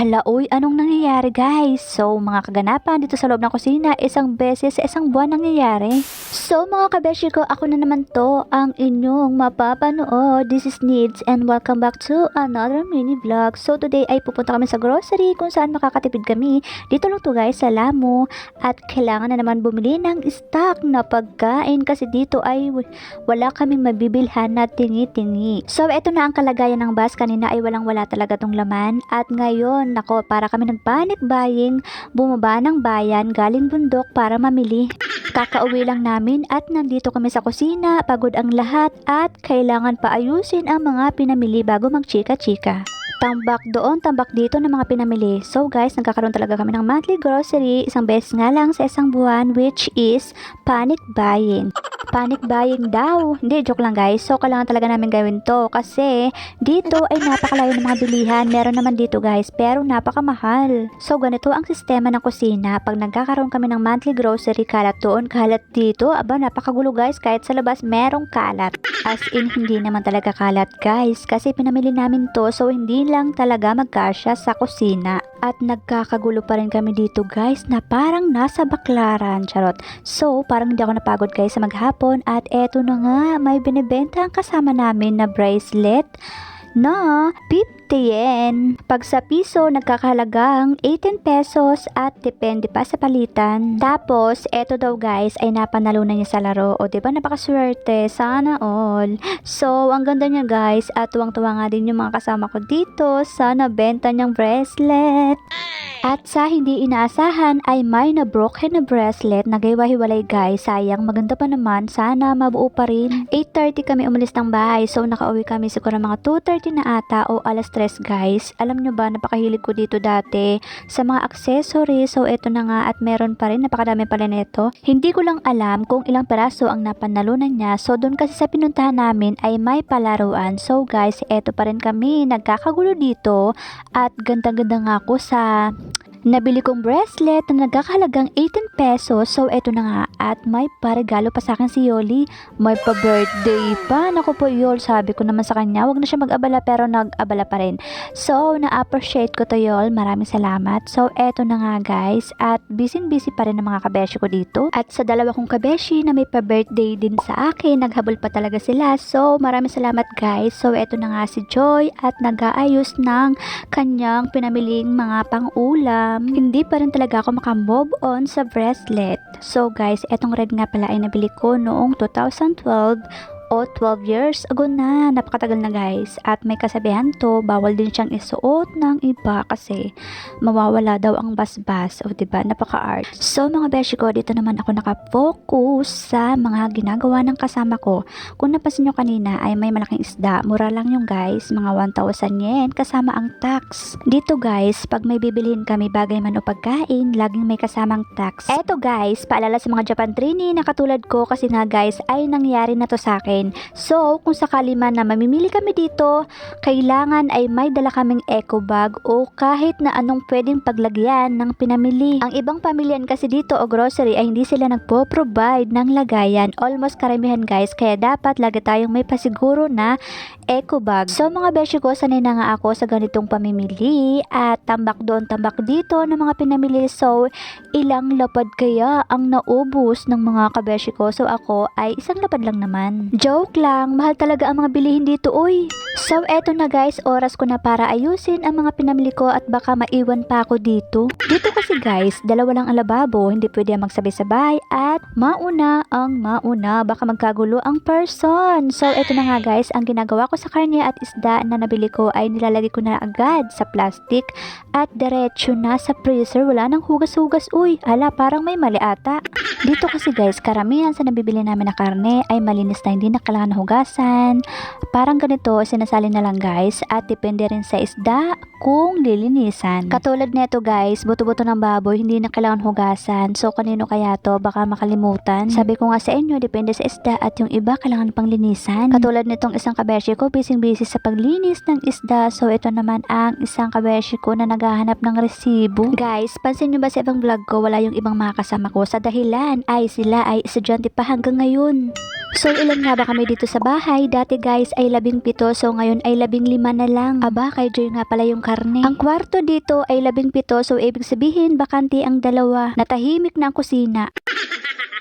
Hala, uy, anong nangyayari guys? So, mga kaganapan dito sa loob ng kusina, isang beses sa isang buwan nangyayari. So, mga kabeshi ko, ako na naman to, ang inyong mapapanood. This is Needs and welcome back to another mini vlog. So, today ay pupunta kami sa grocery kung saan makakatipid kami. Dito lang to guys, sa Lamu. At kailangan na naman bumili ng stock na pagkain kasi dito ay wala kaming mabibilhan na tingi-tingi. So, eto na ang kalagayan ng bus. Kanina ay walang-wala talaga tong laman. At ngayon, nako, para kami nag-panic buying, bumaba ng bayan, galing bundok para mamili. Kakauwi lang namin at nandito kami sa kusina, pagod ang lahat at kailangan paayusin ang mga pinamili bago magchika-chika. Tambak doon, tambak dito ng mga pinamili. So guys, nagkakaroon talaga kami ng monthly grocery, isang beses nga lang sa isang buwan which is panic buying. Panic buying daw. Hindi, joke lang guys. So, kailangan talaga namin gawin to kasi dito ay napakalayo ng mga bilihan. Meron naman dito guys, pero napakamahal. So, ganito ang sistema ng kusina. Pag nagkakaroon kami ng monthly grocery, kalat doon, kalat dito. Aba, napakagulo guys. Kahit sa labas, merong kalat. As in, hindi naman talaga kalat guys. Kasi pinamili namin to, so hindi lang talaga magkasya sa kusina. At nagkakagulo pa rin kami dito guys na parang nasa baklaran. Charot. So, parang hindi ako napagod guys sa maghapon at eto na nga, may binibenta ang kasama namin na bracelet na 50 yen. Pag sa piso, nagkakahalagang 18 pesos at depende pa sa palitan. Tapos, eto daw guys, ay napanalunan niya sa laro. O, diba napakaswerte? Sana all. So, ang ganda niya guys at tuwang-tuwa nga din yung mga kasama ko dito sa nabenta niyang bracelet. At sa hindi inaasahan ay may na broken na bracelet na gaywa-hiwalay guys. Sayang, maganda pa naman. Sana mabuo pa rin. 8.30 kami umalis ng bahay. So nakauwi kami siguro mga 2.30 na ata o alas 3 guys. Alam nyo ba, napakahilig ko dito dati sa mga accessories. So eto na nga at meron pa rin. Napakadami pa rin ito. Hindi ko lang alam kung ilang peraso ang napanalunan niya. So doon kasi sa pinuntahan namin ay may palaruan. So guys, eto pa rin kami. Nagkakagulo dito. At ganda-ganda nga ako sa Nabili kong bracelet na nagkakahalagang 18 pesos. So, eto na nga. At may paregalo pa sa akin si Yoli. May pa-birthday pa. Naku po, Yol. Sabi ko naman sa kanya, wag na siya mag-abala pero nag-abala pa rin. So, na-appreciate ko to, Yol. Maraming salamat. So, eto na nga, guys. At busy-busy pa rin ang mga kabeshi ko dito. At sa dalawa kong kabeshi na may pa-birthday din sa akin, naghabol pa talaga sila. So, maraming salamat, guys. So, eto na nga si Joy at nag-aayos ng kanyang pinamiling mga pang-ulam. Hindi pa rin talaga ako makamove on sa bracelet. So guys, etong red nga pala ay nabili ko noong 2012 o 12 years ago na. Napakatagal na guys. At may kasabihan to, bawal din siyang isuot ng iba kasi mawawala daw ang basbas. O diba, napaka-art. So mga beshi ko, dito naman ako nakafocus sa mga ginagawa ng kasama ko. Kung napansin nyo kanina ay may malaking isda. Mura lang yung guys, mga 1,000 yen kasama ang tax. Dito guys, pag may bibilhin kami bagay man o pagkain, laging may kasamang tax. Eto guys, paalala sa mga Japan trainee na katulad ko kasi nga guys ay nangyari na to sa akin. So, kung sakali man na mamimili kami dito, kailangan ay may dala kaming eco bag o kahit na anong pwedeng paglagyan ng pinamili. Ang ibang pamilyan kasi dito o grocery ay hindi sila nagpo-provide ng lagayan. Almost karamihan guys, kaya dapat lagi tayong may pasiguro na eco bag. So mga beshi ko, sanay na nga ako sa ganitong pamimili at tambak doon, tambak dito ng mga pinamili. So, ilang lapad kaya ang naubos ng mga kabeshi ko? So ako ay isang lapad lang naman. Joke lang, mahal talaga ang mga bilihin dito, uy. So, eto na guys, oras ko na para ayusin ang mga pinamili ko at baka maiwan pa ako dito. Dito kasi guys, dalawa lang ang lababo, hindi pwede magsabay-sabay at mauna ang mauna, baka magkagulo ang person. So, eto na nga guys, ang ginagawa ko sa karne at isda na nabili ko ay nilalagay ko na agad sa plastic at diretso na sa freezer. Wala nang hugas-hugas, uy. Ala, parang may mali ata. Dito kasi guys, karamihan sa nabibili namin na karne ay malinis na hindi na kailangan hugasan. Parang ganito, sinasali na lang guys at depende rin sa isda kung lilinisan. Katulad nito guys, buto-buto ng baboy, hindi na kailangan hugasan. So kanino kaya to? Baka makalimutan. Sabi ko nga sa inyo, depende sa isda at yung iba kailangan pang linisan. Katulad nitong isang kabeshi ko, busy-busy sa paglinis ng isda. So ito naman ang isang kabeshi ko na naghahanap ng resibo. Guys, pansin nyo ba sa ibang vlog ko, wala yung ibang mga kasama ko sa dahilan ay sila ay estudyante pa hanggang ngayon. So ilan nga ba kami dito sa bahay? Dati guys ay labing pito so ngayon ay labing lima na lang. Aba kay Joy nga pala yung karne. Ang kwarto dito ay labing pito so ibig sabihin bakante ang dalawa. Natahimik na ang kusina.